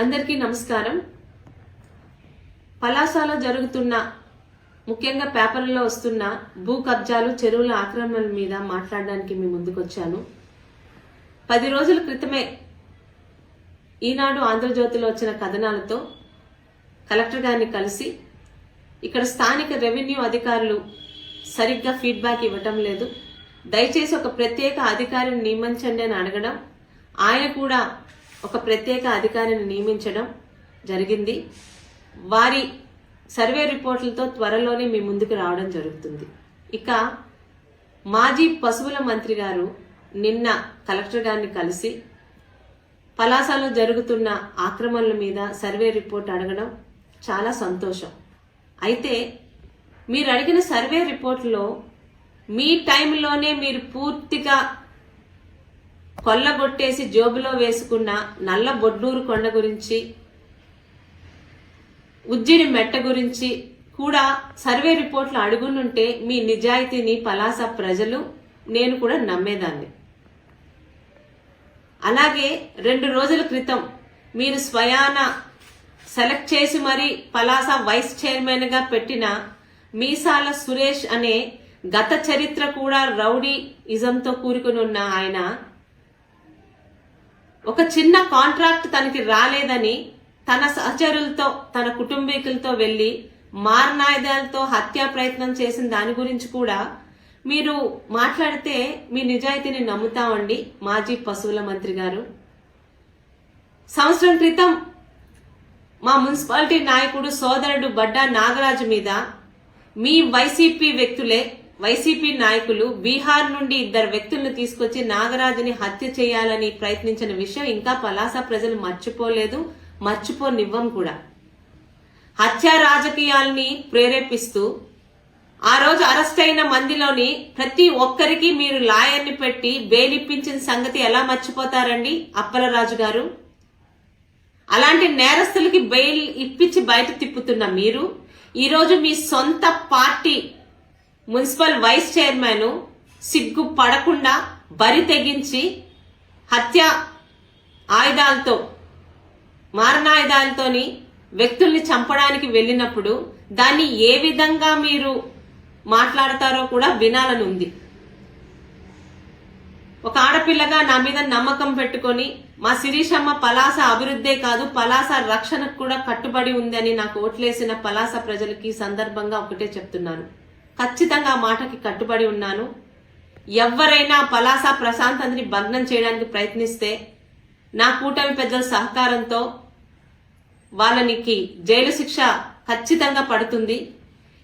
అందరికీ నమస్కారం. పలాసాలో జరుగుతున్న ముఖ్యంగా పేపర్లలో వస్తున్న భూ కబ్జాలు చెరువుల ఆక్రమణల మీద మాట్లాడడానికి మీ ముందుకొచ్చాను. పది రోజుల క్రితమే ఈనాడు ఆంధ్రజ్యోతిలో వచ్చిన కథనాలతో కలెక్టర్ గారిని కలిసి ఇక్కడ స్థానిక రెవెన్యూ అధికారులు సరిగ్గా ఫీడ్బ్యాక్ ఇవ్వటం లేదు. దయచేసి ఒక ప్రత్యేక అధికారిని నియమించండి అని అడగడం ఆయన కూడా ఒక ప్రత్యేక అధికారిని నియమించడం జరిగింది. వారి సర్వే రిపోర్టులతో త్వరలోనే మీ ముందుకు రావడం జరుగుతుంది. ఇక మాజీ పశువుల మంత్రి గారు నిన్న కలెక్టర్ గారిని కలిసి పలాసలో జరుగుతున్న ఆక్రమణల మీద సర్వే రిపోర్ట్ అడగడం చాలా సంతోషం. అయితే మీరు అడిగిన సర్వే రిపోర్ట్లో మీ టైంలోనే మీరు పూర్తిగా కొల్లగొట్టేసి జోబులో వేసుకున్న నల్ల బొడ్డూరు కొండ గురించి ఉజ్జిడి మెట్ట గురించి కూడా సర్వే రిపోర్ట్లు అడుగునుంటే మీ నిజాయితీని పలాస ప్రజలు నేను కూడా నమ్మేదాన్ని. అలాగే రెండు రోజుల క్రితం మీరు స్వయాన సెలెక్ట్ చేసి మరి పలాస వైస్ చైర్మన్గా పెట్టిన మీసాల సురేష్ అనే గత చరిత్ర కూడా రౌడీ ఇజంతో కూరుకుని ఉన్న ఆయన. ఒక చిన్న కాంట్రాక్ట్ తనకి రాలేదని తన సహచరులతో తన కుటుంబీకులతో వెళ్ళి మారణాయుధాలతో హత్యా ప్రయత్నం చేసిన దాని గురించి కూడా మీరు మాట్లాడితే మీ నిజాయితీని నమ్ముతామండి మాజీ పశువుల మంత్రి గారు. సంవత్సరం క్రితం మా మున్సిపాలిటీ నాయకుడు సోదరుడు బడ్డా నాగరాజు మీద మీ వైసీపీ వ్యక్తులే వైసీపీ నాయకులు బీహార్ నుండి ఇద్దరు వ్యక్తులను తీసుకొచ్చి నాగరాజుని హత్య చేయాలని ప్రయత్నించిన విషయం ఇంకా పలాస ప్రజలు మర్చిపోలేదు మర్చిపోనివ్వం కూడా. హత్య రాజకీయాల్ని ప్రేరేపిస్తూ ఆ రోజు అరెస్ట్ అయిన మందిలోని ప్రతి ఒక్కరికి మీరు లాయర్ని పెట్టి బెయిలిప్పించిన సంగతి ఎలా మర్చిపోతారండి అప్పలరాజు గారు? అలాంటి నేరస్తులకి బెయిల్ ఇప్పించి బయట తిప్పుతున్న మీరు ఈరోజు మీ సొంత పార్టీ మున్సిపల్ వైస్ చైర్మన్ సిగ్గు పడకుండా బరి తెగించి హత్య ఆయుధాలతో మారణాయుధాలతోని వ్యక్తుల్ని చంపడానికి వెళ్ళినప్పుడు దాన్ని ఏ విధంగా మీరు మాట్లాడతారో కూడా వినాలని ఉంది. ఆడపిల్లగా నా మీద నమ్మకం పెట్టుకొని మా శిరీషమ్మ పలాస అభివృద్ధే కాదు పలాస రక్షణకు కూడా కట్టుబడి ఉందని నాకు ఓట్లేసిన పలాస ప్రజలకి సందర్భంగా ఒకటే చెప్తున్నాను. ఖచ్చితంగా ఆ మాటకి కట్టుబడి ఉన్నాను. ఎవరైనా పలాస ప్రశాంతతని భగ్నం చేయడానికి ప్రయత్నిస్తే నా కూటమి పెద్దల సహకారంతో వాళ్ళనికి జైలు శిక్ష ఖచ్చితంగా పడుతుంది.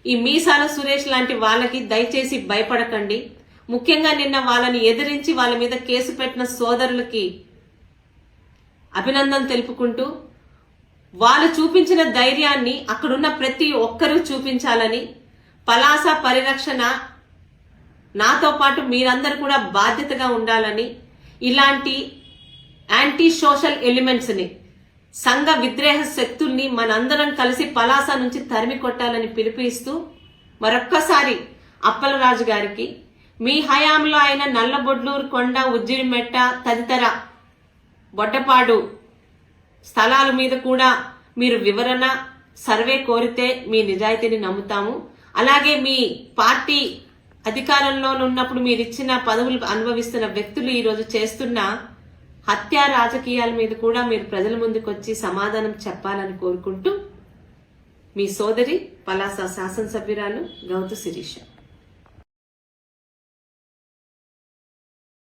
ఈ మీసాల సురేష్ లాంటి వాళ్ళకి దయచేసి భయపడకండి. ముఖ్యంగా నిన్న వాళ్ళని ఎదిరించి వాళ్ళ మీద కేసు పెట్టిన సోదరులకి అభినందన తెలుపుకుంటూ వాళ్ళు చూపించిన ధైర్యాన్ని అక్కడున్న ప్రతి ఒక్కరూ చూపించాలని పలాస పరిరక్షణ నాతో పాటు మీరందరూ కూడా బాధ్యతగా ఉండాలని ఇలాంటి యాంటీ సోషల్ ఎలిమెంట్స్ని సంఘ విద్రేహ శక్తుల్ని మనందరం కలిసి పలాస నుంచి తరిమి కొట్టాలని పిలిపిస్తూ మరొక్కసారి అప్పలరాజు గారికి మీ హయాంలో అయిన నల్లబొడ్లూరు కొండ ఉజ్జిరిమెట్ట తదితర బొడ్డపాడు స్థలాల మీద కూడా మీరు వివరణ సర్వే కోరితే మీ నిజాయితీని నమ్ముతాము. అలాగే మీ పార్టీ అధికారంలో ఉన్నప్పుడు మీరు ఇచ్చిన పదవులు అనుభవిస్తున్న వ్యక్తులు ఈరోజు చేస్తున్న హత్యా రాజకీయాల మీద కూడా మీరు ప్రజల ముందుకు వచ్చి సమాధానం చెప్పాలని కోరుకుంటూ మీ సోదరి పలాస శాసనసభ్యురాలు గౌతు శిరీష.